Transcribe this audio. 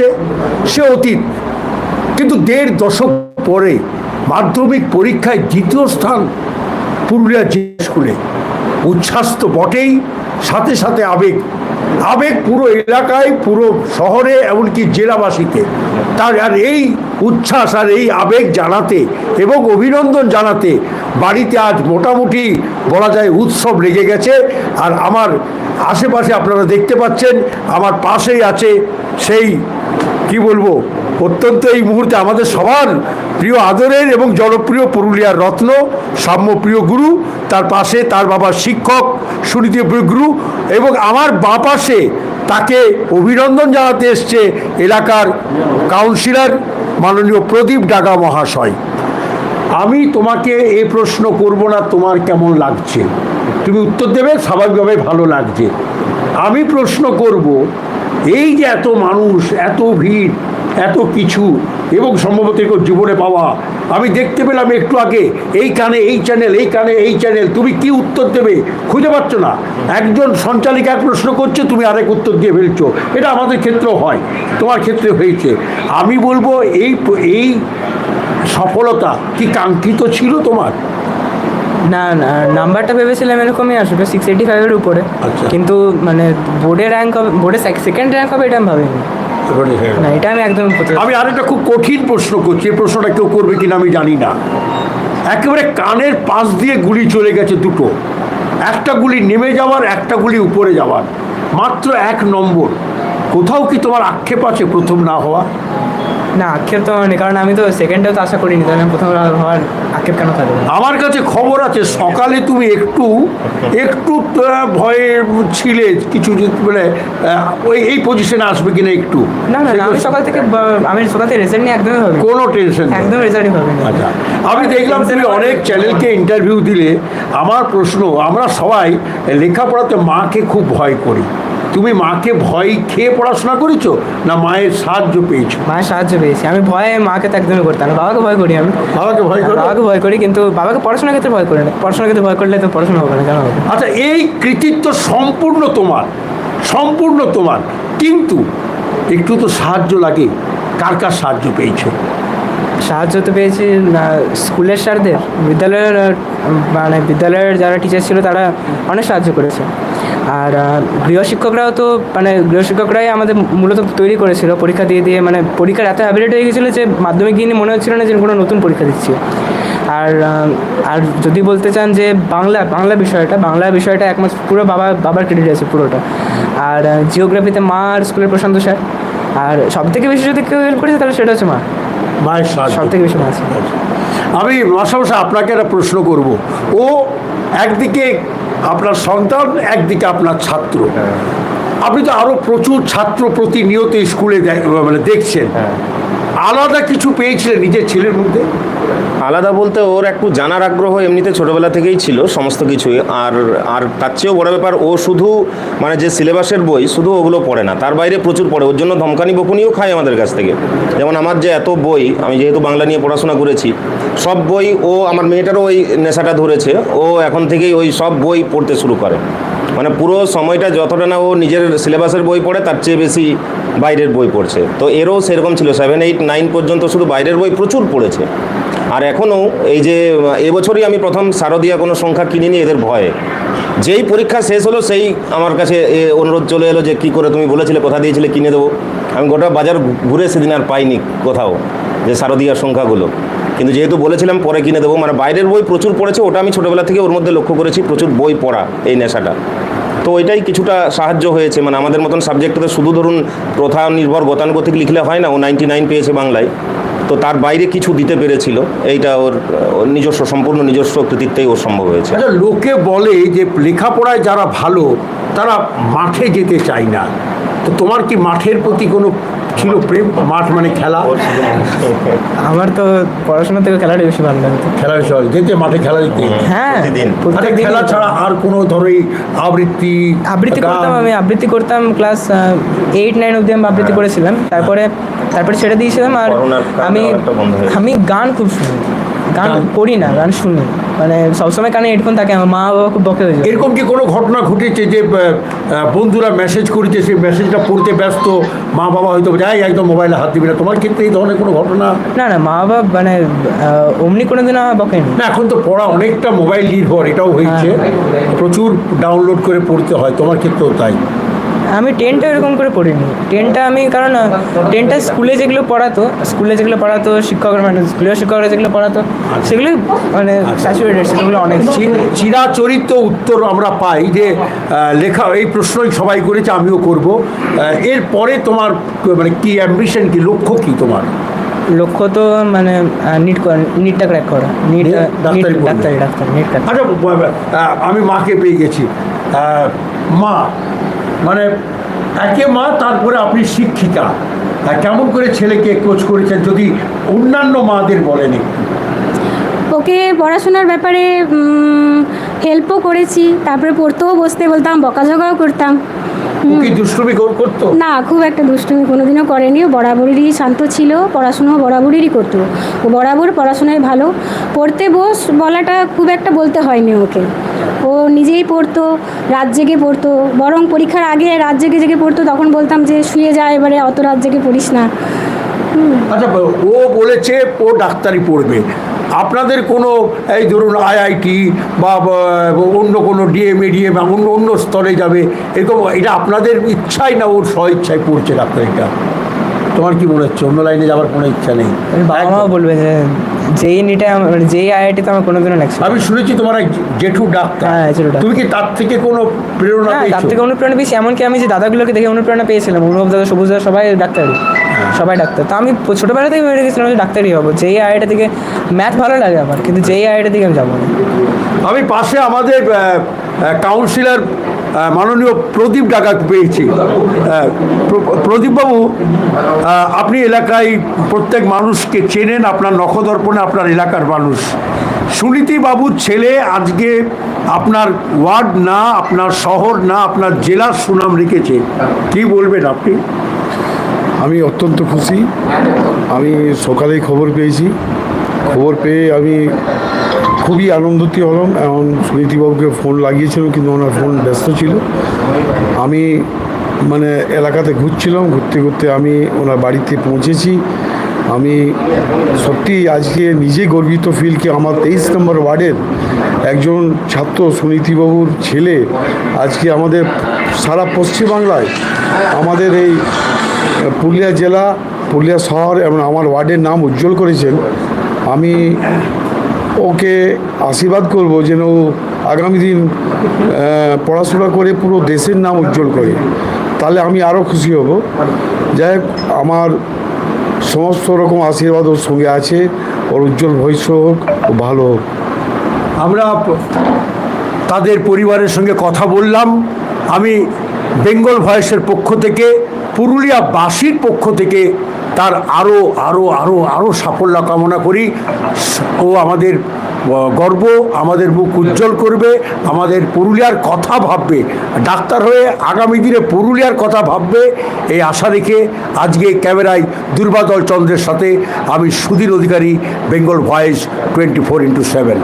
আসছে সে অতীত। কিন্তু দেড় দশক পরে মাধ্যমিক পরীক্ষায় দ্বিতীয় স্থান পুরুলিয়া স্কুলে। উচ্ছ্বাস তো বটেই, সাথে সাথে আবেগ। আবেগ পুরো এলাকায়, পুরো শহরে, এমনকি জেলাবাসীতে। তার আর এই উচ্ছ্বাস আর এই আবেগ জানাতে এবং অভিনন্দন জানাতে বাড়িতে আজ মোটামুটি বলা যায় উৎসব লেগে গেছে। আর আমার আশেপাশে আপনারা দেখতে পাচ্ছেন, আমার পাশেই আছে সেই কি বলব? অত্যন্ত এই মুহূর্তে আমাদের সবার প্রিয় আদরের এবং জনপ্রিয় পুরুলিয়ার রত্ন, সাম্যপ্রিয় গুরু, তার পাশে তার বাবা শিক্ষক সুনীতিপ্রিয় গুরু এবং আমার বা পাশে তাকে অভিনন্দন জানাতে এসছে এলাকার কাউন্সিলর মাননীয় প্রদীপ ডাগা মহাশয়। আমি তোমাকে এ প্রশ্ন করব না, তোমার কেমন লাগছে? তুমি উত্তর দেবে স্বাভাবিকভাবে ভালো লাগছে। আমি প্রশ্ন করব এই যে এত মানুষ, এত ভিড়, এত কিছু, এবং সম্ভবত জীবনে পাওয়া, আমি দেখতে পেলাম একটু আগে, এই কানে এই চ্যানেল এই কানে এই চ্যানেল তুমি কি উত্তর দেবে? খুঁজে পাচ্ছ না। একজন সঞ্চালিকা এক প্রশ্ন করছে, তুমি আরেক উত্তর দিয়ে ফেলছো। এটা আমাদের ক্ষেত্রেও হয়, তোমার ক্ষেত্রে হয়েছে। আমি বলব, এই এই সফলতা কি কাঙ্ক্ষিত ছিল তোমার? না না নাম্বারটা ভেবেছিলাম এরকমই আসবে সিক্স এইটি ফাইভের উপরে। আচ্ছা। কিন্তু মানে বোর্ডে র্যাঙ্ক হবে বোর্ডে সেকেন্ড র্যাঙ্ক হবে এটা আমি ভাবিনি। না এটা আমি একদম আমি আরেকটা খুব কঠিন প্রশ্ন করছি এই প্রশ্নটা কেউ করবে কিনা আমি জানি না। একেবারে কানের পাশ দিয়ে গুলি চলে গেছে দুটো। একটা গুলি নেমে যাওয়ার একটা গুলি উপরে যাওয়ার। মাত্র এক নম্বর। কোথাও কি তোমার আক্ষেপ আছে প্রথম না হওয়া? না আক্ষেপ তো হয়নি কারণ আমি তো সেকেন্ডেও তো আশা করিনি তাহলে প্রথম হওয়ার আক্ষেপ কেন থাকবে? আমার কাছে খবর আছে সকালে তুমি একটু একটু ভয়ে ছিলে কিছু মানে ওই এই পজিশনে আসবে কিনা একটু? না না আমি সকাল থেকে আমি সকাল থেকে রেজাল্ট নিয়ে একদমই ভাবিনি। কোনো টেনশন একদম রেজাল্টই ভাবিনি। আচ্ছা আমি দেখলাম তুমি অনেক চ্যানেলকে ইন্টারভিউ দিলে। আমার প্রশ্ন আমরা সবাই লেখাপড়াতে মাকে খুব ভয় করি। তুমি মাকে ভয় খেয়ে পড়াশোনা করেছ না মায়ের সাহায্য পেয়েছ? মায়ের সাহায্য পেয়েছি। আমি ভয়ে মাকে তো একদমই করতাম না। বাবাকে ভয় করি আমি। বাবাকে ভয় করো? বাবাকে ভয় করি কিন্তু বাবাকে পড়াশোনার ক্ষেত্রে ভয় করি না। পড়াশোনার ক্ষেত্রে ভয় করলে তো পড়াশোনা হবে না কেন হবে? আচ্ছা এই কৃতিত্ব সম্পূর্ণ তোমার সম্পূর্ণ তোমার। কিন্তু একটু তো সাহায্য লাগে। কার কার সাহায্য পেয়েছ? সাহায্য তো পেয়েছি না, স্কুলের স্যারদের। বিদ্যালয়ের মানে বিদ্যালয়ের যারা টিচার ছিল তারা অনেক সাহায্য করেছে। আর গৃহশিক্ষকরাও তো মানে গৃহশিক্ষকরাই আমাদের মূলত তৈরি করেছিল পরীক্ষা দিয়ে দিয়ে মানে পরীক্ষার এত হ্যাবিলেট হয়ে গেছিল যে মাধ্যমিক গিয়ে মনে হচ্ছিল না যে কোনো নতুন পরীক্ষা দিচ্ছি। আর আর যদি বলতে চান যে বাংলা বাংলা বিষয়টা বাংলা বিষয়টা একমাত্র পুরো বাবা বাবার ক্রেডিট আছে পুরোটা। আর জিওগ্রাফিতে মা আর স্কুলের প্রশান্ত স্যার। আর সব থেকে বেশি যদি কেউ হেল্প করেছে তাহলে সেটা হচ্ছে মা। মায়ের সব থেকে বেশি মা আমি মাসামশা আপনাকে একটা প্রশ্ন করব। ও একদিকে আপনার সন্তান একদিকে আপনার ছাত্র। আপনি তো আরও প্রচুর ছাত্র প্রতিনিয়ত স্কুলে মানে দেখছেন। আলাদা কিছু পেয়েছিলেন নিজের ছেলের মধ্যে? আলাদা বলতে ওর একটু জানার আগ্রহ এমনিতে ছোটোবেলা থেকেই ছিল, সমস্ত কিছুই। আর আর তার চেয়েও বড় ব্যাপার, ও শুধু মানে যে সিলেবাসের বই, শুধু ওগুলো পড়ে না। তার বাইরে প্রচুর পড়ে। ওর জন্য ধমকানি, বকুনিও খায় আমাদের কাছ থেকে। যেমন আমার যে এত বই, আমি যেহেতু বাংলা নিয়ে পড়াশোনা করেছি, সব বই ও, আমার মেয়েটারও ওই নেশাটা ধরেছে। ও এখন থেকেই ওই সব বই পড়তে শুরু করে। মানে পুরো সময়টা যতটা না ও নিজের সিলেবাসের বই পড়ে, তার চেয়ে বেশি বাইরের বই পড়ছে। তো এরও সেরকম ছিল। সেভেন এইট নাইন পর্যন্ত শুধু বাইরের বই প্রচুর পড়েছে। আর এখনও এই যে এবছরই আমি প্রথম শারদীয়া কোনো সংখ্যা কিনিনি, এদের ভয়ে। যেই পরীক্ষা শেষ হলো, সেই আমার কাছে এ অনুরোধ চলে এলো যে, কী করে তুমি বলেছিলে, কোথা দিয়েছিলে, কিনে দেবো? আমি গোটা বাজার ঘুরে সেদিন আর পাইনি কোথাও যে শারদীয়ার সংখ্যাগুলো। কিন্তু যেহেতু বলেছিলাম, পরে কিনে দেবো। মানে বাইরের বই প্রচুর পড়েছে, ওটা আমি ছোটোবেলা থেকে ওর মধ্যে লক্ষ্য করেছি, প্রচুর বই পড়া এই নেশাটা। তো ওইটাই কিছুটা সাহায্য হয়েছে। মানে আমাদের মতন সাবজেক্টে শুধু ধরুন প্রথা নির্ভর গতানুগতিক লিখলে হয় না, ও নাইনটি নাইন পেয়েছে বাংলায়। তো তার বাইরে কিছু দিতে পেরেছিল। এইটা ওর ওর নিজস্ব, সম্পূর্ণ নিজস্ব কৃতিত্বেই ওর সম্ভব হয়েছে। আচ্ছা লোকে বলে যে লেখাপড়ায় যারা ভালো, তারা মাঠে যেতে চায় না। তো তোমার কি মাঠের প্রতি কোনো ছিল প্রেম মাঠ মানে খেলা। আমার তো পড়াশোনা থেকে খেলাটা বেশি ভালো লাগতো খেলার বিষয় যেতে মাঠে খেলা দিতে। হ্যাঁ প্রতিদিন। খেলা ছাড়া আর কোনো ধরো আবৃত্তি আবৃত্তি করতাম আমি আবৃত্তি করতাম ক্লাস এইট নাইন অবধি আমি আবৃত্তি করেছিলাম। তারপরে তারপরে ছেড়ে দিয়েছিলাম আর আমি। আমি গান খুব শুনি। গান গান? করি না গান শুনি। মানে সবসময় কানে হেডফোন থাকে আমার মা বাবা খুব বকে হয়ে এরকম কি কোনো ঘটনা ঘটেছে যে বন্ধুরা মেসেজ করেছে সেই মেসেজটা পড়তে ব্যস্ত মা বাবা হয়তো যাই একদম মোবাইলে হাত দিবি না। তোমার ক্ষেত্রে এই ধরনের কোনো ঘটনা? না না মা বাবা মানে অমনি কোনো দিন আমার বকেনি না এখন তো পড়া অনেকটা মোবাইল নির্ভর এটাও হয়েছে। প্রচুর ডাউনলোড করে পড়তে হয় তোমার ক্ষেত্রেও তাই। আমি টেনটা এরকম করে পড়িনি। টেনটা আমি কারণ টেনটা স্কুলে যেগুলো পড়াতো স্কুলে যেগুলো পড়াতো শিক্ষকরা মানে স্কুলের শিক্ষকরা যেগুলো পড়াতো সেগুলো মানে স্যাচুরেটেড সেগুলো অনেক চিরাচরিত উত্তর আমরা পাই যে লেখা এই প্রশ্নই সবাই করেছে আমিও করব। এরপরে তোমার মানে কি অ্যাম্বিশন কি লক্ষ্য কি তোমার? লক্ষ্য তো মানে নিট নিটটা ক্র্যাক করা। নিট ডাক্তারি ডাক্তারি ডাক্তার নিট আচ্ছা আমি মাকে পেয়ে গেছি। মা মানে একে মা তারপরে আপনি শিক্ষিকা। কেমন করে ছেলেকে কোচ করেছেন যদি অন্যান্য মাদের বলেন একটু? ওকে পড়াশোনার ব্যাপারে হেল্পও করেছি তারপরে পড়তেও বসতে বলতাম বকাঝকাও করতাম। কি দুষ্টুমি করতো? না খুব একটা দুষ্টুমি কোনোদিনও করেনি। ও বরাবরই শান্ত ছিল পড়াশোনাও বরাবরই করতো। ও বরাবর পড়াশোনায় ভালো। পড়তে বস বলাটা খুব একটা বলতে হয়নি ওকে। ও নিজেই পড়তো, রাত জেগে পড়তো। বরং পরীক্ষার আগে রাত জেগে জেগে পড়তো, তখন বলতাম যে শুয়ে যা, এবারে অত রাত জেগে পড়িস না। আচ্ছা ও বলেছে, ও ডাক্তারি পড়বে। আপনাদের কোনো, এই ধরুন আইআইটি বা, বা- অন্য কোনো ডিএমএ ডিএম অন্য অন্য স্তরে যাবে, এরকম, এটা আপনাদের ইচ্ছাই না ওর স্ব ইচ্ছায় পড়ছে ডাক্তারিটা? তোমার কি মনে হচ্ছে? অন্য লাইনে যাওয়ার কোনো ইচ্ছা নেই। বাবা মাও বলবে যে যেই নিটে মানে যেই আইআইটিতে আমার কোনোদিনও লাগছে আমি শুনেছি তোমার এক জেঠু ডাক্তার। হ্যাঁ, জেঠু ডাক্তার। তুমি কি তার থেকে কোনো প্রেরণা হ্যাঁ তার থেকে অনুপ্রেরণা পেয়েছি। এমনকি আমি যে দাদাগুলোকে দেখে অনুপ্রেরণা পেয়েছিলাম অনুভব দাদা সবুজ দাদা সবাই ডাক্তারই সবাই ডাক্তার। তো আমি ছোটোবেলা থেকে ভেবে রেখেছিলাম যে ডাক্তারই হব। যেই আইআইটা থেকে ম্যাথ ভালো লাগে আমার কিন্তু যেই আইআইটা থেকে আমি যাব না। আমি পাশে আমাদের কাউন্সিলর মাননীয় প্রদীপ ডাকা পেয়েছি। প্রদীপবাবু আপনি এলাকায় প্রত্যেক মানুষকে চেনেন, আপনার নখদর্পণে আপনার এলাকার মানুষ। সুনীতি বাবুর ছেলে, আজকে আপনার ওয়ার্ড না, আপনার শহর না, আপনার জেলার সুনাম রেখেছে কি বলবেন আপনি? আমি অত্যন্ত খুশি। আমি সকালেই খবর পেয়েছি। খবর পেয়ে আমি খুবই আনন্দিত হলাম। এখন সুনীতিবাবুকে ফোন লাগিয়েছিলাম, কিন্তু ওনার ফোন ব্যস্ত ছিল। আমি মানে এলাকাতে ঘুরছিলাম, ঘুরতে ঘুরতে আমি ওনার বাড়িতে পৌঁছেছি। আমি সত্যি আজকে নিজে গর্বিত ফিল কি আমার তেইশ নম্বর ওয়ার্ডের একজন ছাত্র সুনীতিবাবুর ছেলে আজকে আমাদের সারা পশ্চিমবাংলায় আমাদের এই পুরুলিয়া জেলা, পুরুলিয়া শহর এবং আমার ওয়ার্ডের নাম উজ্জ্বল করেছেন। আমি ওকে আশীর্বাদ করব যেন ও আগামী দিন পড়াশোনা করে পুরো দেশের নাম উজ্জ্বল করে। তাহলে আমি আরও খুশি হব। যাই আমার সমস্ত রকম আশীর্বাদ ওর সঙ্গে আছে। ওর উজ্জ্বল ভবিষ্যৎ হোক, ও ভালো হোক। আমরা তাদের পরিবারের সঙ্গে কথা বললাম। আমি বেঙ্গল ভয়েসের পক্ষ থেকে, পুরুলিয়াবাসীর পক্ষ থেকে তার আরও আরও আরও আরও সাফল্য কামনা করি। ও আমাদের গর্ব, আমাদের মুখ উজ্জ্বল করবে, আমাদের পুরুলিয়ার কথা ভাববে। ডাক্তার হয়ে আগামী দিনে পুরুলিয়ার কথা ভাববে, এই আশা রেখে আজকে ক্যামেরায় দুর্বাদল চন্দ্রের সাথে আমি Sudhir Adhikari, Bengal voice twenty four into seven.